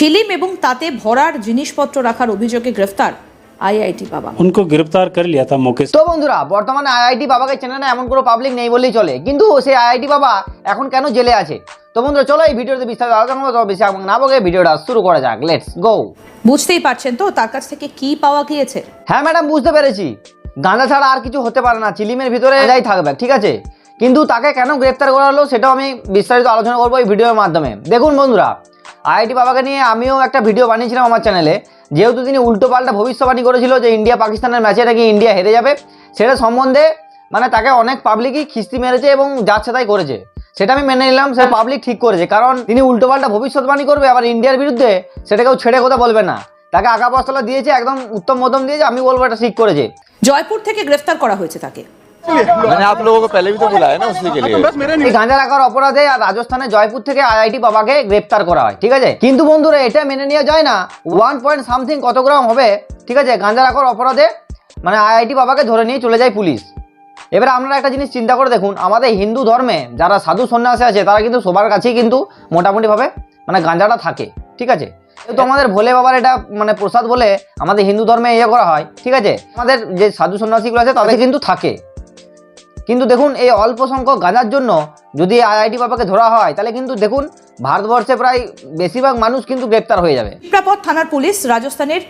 ছিলিম এবং তাতে ভরার জিনিসপত্র রাখার অভিযোগে গ্রেফতার আইআইটি বাবা उनको गिरफ्तार कर लिया था मौके से তো বন্ধুরা বর্তমানে আইআইটি বাবাকে চেনে না এমন কোনো পাবলিক নেই বললেই চলে কিন্তু সেই আইআইটি বাবা এখন কেন জেলে আছে তো বন্ধুরা চলো এই ভিডিওতে বিস্তারিত আলোচনা করবো তবে বেশি আমাকে না বকে ভিডিওটা শুরু করা যাক লেটস গো বুঝতেই পারছেন তো তার কাছ থেকে কি পাওয়া গিয়েছে হ্যাঁ ম্যাডাম বুঝতে পেরেছি গাঁজা ছাড়া আর কিছু হতে পারে না চিলিমের ভিতরে যাই থাকবে ঠিক আছে কিন্তু তাকে কেন গ্রেপ্তার করা হলো সেটাও আমি বিস্তারিত আলোচনা করবো এই ভিডিওর মাধ্যমে দেখুন বন্ধুরা আইআইটি বাবাকে নিয়ে আমিও একটা ভিডিও বানিয়েছিলাম আমার চ্যানেলে যেহেতু তিনি উল্টো পাল্টা ভবিষ্যবাণী করেছিল যে ইন্ডিয়া পাকিস্তানের ম্যাচে নাকি ইন্ডিয়া হেরে যাবে, সেটা সম্বন্ধে মানে তাকে অনেক পাবলিকই খিস্তি মেরেছে এবং যাচ্ছে তাই করেছে। সেটা আমি মেনে নিলাম সে পাবলিক ঠিক করেছে, কারণ তিনি উল্টোপাল্টা ভবিষ্যৎবাণী করবে, আবার ইন্ডিয়ার বিরুদ্ধে সেটা কেউ ছেড়ে কথা বলবে না। তাকে আঁকা পস্তলা দিয়েছে, একদম উত্তম মধ্যম দিয়েছে, আমি বলব এটা ঠিক করেছে। জয়পুর থেকে গ্রেফতার করা হয়েছে তাকে। मैंने आप लोगों को पहले भी तो बुलाया ना उसी के लिए এই গাঁজা রাখার অপরাধে আর রাজস্থানে জয়পুর থেকে আইআইটি বাবাকে গ্রেপ্তার করা হয় ঠিক আছে কিন্তু বন্ধুরা এটা মেনে নেওয়া যায় না ওয়ান পয়েন্ট সামথিং কত গ্রাম হবে ঠিক আছে গাঁজা রাখার অপরাধে মানে আইআইটি বাবাকে ধরে নিয়ে চলে যায় পুলিশ এবার আপনারা একটা জিনিস চিন্তা করে দেখুন আমাদের হিন্দু ধর্মে যারা সাধু সন্ন্যাসী আছে তারা কিন্তু সবার কাছেই কিন্তু মোটামুটিভাবে মানে গাঁজাটা থাকে ঠিক আছে যেহেতু আমাদের ভোলে বাবার এটা মানে প্রসাদ বলে আমাদের হিন্দু ধর্মে ইয়ে করা হয় ঠিক আছে আমাদের যে সাধু সন্ন্যাসীগুলো আছে তাদের কিন্তু থাকে কিন্তু দেখুন এই অল্প সংখ্যক গাঁজার জন্য যদি আইআইটি বাবাকে ধরা হয় তাহলে কিন্তু দেখুন ভারতবর্ষে প্রায় বেশিরভাগ মানুষ কিন্তু গ্রেপ্তার হয়ে যাবে। পিঁপড়াপথ থানার পুলিশ রাজস্থানের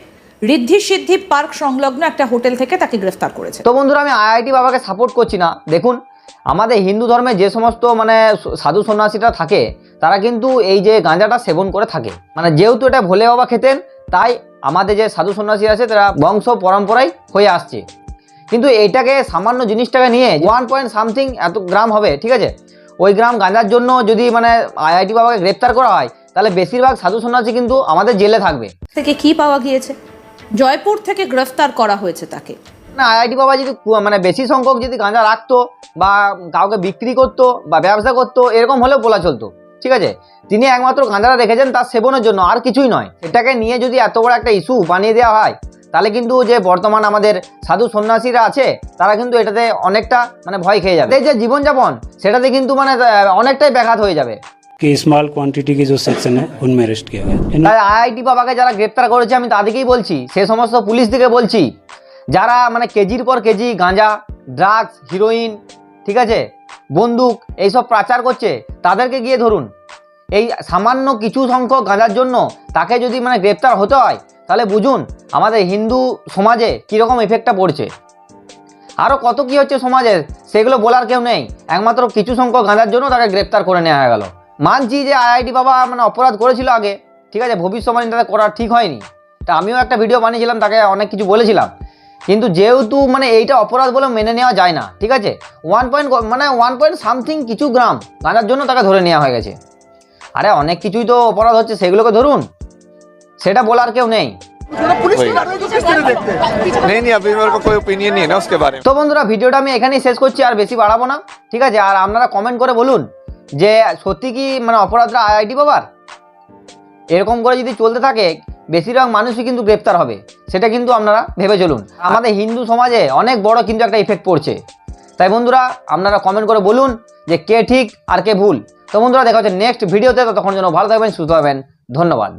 ঋদ্ধি সিদ্ধি পার্ক সংলগ্ন একটা হোটেল থেকে তাকে গ্রেফতার করেছে। তো বন্ধুরা আমি আইআইটি বাবাকে সাপোর্ট করছি না। দেখুন আমাদের হিন্দু ধর্মে যে সমস্ত মানে সাধু সন্ন্যাসীরা থাকে তারা কিন্তু এই যে গাঁজাটা সেবন করে থাকে। মানে যেহেতু এটা ভোলে বাবা খেতেন তাই আমাদের যে সাধু সন্ন্যাসী আছে তারা বংশ পরম্পরাই হয়ে আসছে। কিন্তু এটাকে সামান্য জিনিসটাকে নিয়ে ওয়ান পয়েন্ট সামথিং এত গ্রাম হবে ঠিক আছে? ওই গ্রাম গাঁজার জন্য যদি মানে আইআইটি বাবাকে গ্রেপ্তার করা হয় তাহলে বেশিরভাগ সাধু সন্ন্যাসী কিন্তু আমাদের জেলে থাকবে। থেকে কি পাওয়া গিয়েছে? জয়পুর থেকে গ্রেফতার করা হয়েছে তাকে। না আইআইটি বাবা যদি মানে বেশি সংখ্যক যদি গাঁজা রাখতো বা কাউকে বিক্রি করতো বা ব্যবসা করতো এরকম হলেও বলা চলতো ঠিক আছে? তিনি একমাত্র গাঁজাটা রেখেছেন তার সেবনের জন্য আর কিছুই নয়। এটাকে নিয়ে যদি এত বড় একটা ইস্যু বানিয়ে দেওয়া হয় তাহলে কিন্তু যে বর্তমান আমাদের সাধু সন্ন্যাসীরা আছে তারা কিন্তু এটাতে অনেকটা মানে ভয় খেয়ে যাবে এই যে জীবনযাপন সেটাতে কিন্তু মানে আহ, অনেকটাই ব্যাঘাত হয়ে যাবে कि स्मॉल क्वांटिटी के जो सेक्शन है उनमें अरेस्ट किया गया इन তাই আইআইটি বাবাকে যারা গ্রেপ্তার করেছে আমি তাদেরকেই বলছি সে সমস্ত পুলিশ দিকে বলছি যারা মানে কেজির পর কেজি গাঁজা ড্রাগস হিরোইন ঠিক আছে বন্দুক এইসব পাচার করছে তাদেরকে গিয়ে ধরুন এই সামান্য কিছু সংখ্যক গাঁজার জন্য তাকে যদি মানে গ্রেপ্তার হতে হয়, তাহলে বুঝুন আমাদের হিন্দু সমাজে কীরকম এফেক্টটা পড়ছে। আরও কত কি হচ্ছে সমাজে সেগুলো বলার কেউ নেই। একমাত্র কিছু সংখ্যক গাঁজার জন্য তাকে গ্রেপ্তার করে নেওয়া গেল। মানছি যে আইআইটি বাবা মানে অপরাধ করেছিল আগে, ঠিক আছে ভবিষ্যবাণী তাদের করা ঠিক হয়নি। তা আমিও একটা ভিডিও বানিয়েছিলাম, তাকে অনেক কিছু বলেছিলাম। কিন্তু যেহেতু মানে এইটা অপরাধ বলে মেনে নেওয়া যায় না, ঠিক আছে ওয়ান পয়েন্ট মানে ওয়ান পয়েন্ট সামথিং কিছু গ্রাম গাঁজার জন্য তাকে ধরে নেওয়া হয়ে গেছে। আরে অনেক কিছুই তো অপরাধ হচ্ছে সেগুলোকে ধরুন। সেটা বলার কেউ নেই। তো বন্ধুরা ভিডিওটা আমি এখানেই শেষ করছি আর বেশি বাড়াবো না ঠিক আছে? আর আপনারা কমেন্ট করে বলুন যে সত্যি কি মানে অপরাধরা আইআইটি বাবার এরকম করে যদি চলতে থাকে বেশিরভাগ মানুষই কিন্তু গ্রেপ্তার হবে সেটা কিন্তু আপনারা ভেবে চলুন। আমাদের হিন্দু সমাজে অনেক বড় কিন্তু একটা ইফেক্ট পড়ছে। তাই বন্ধুরা আপনারা কমেন্ট করে বলুন যে কে ঠিক আর কে ভুল। তো বন্ধুরা দেখা হচ্ছে নেক্সট ভিডিওতে ততক্ষণ জন্য ভালো থাকবেন সুস্থ থাকবেন ধন্যবাদ।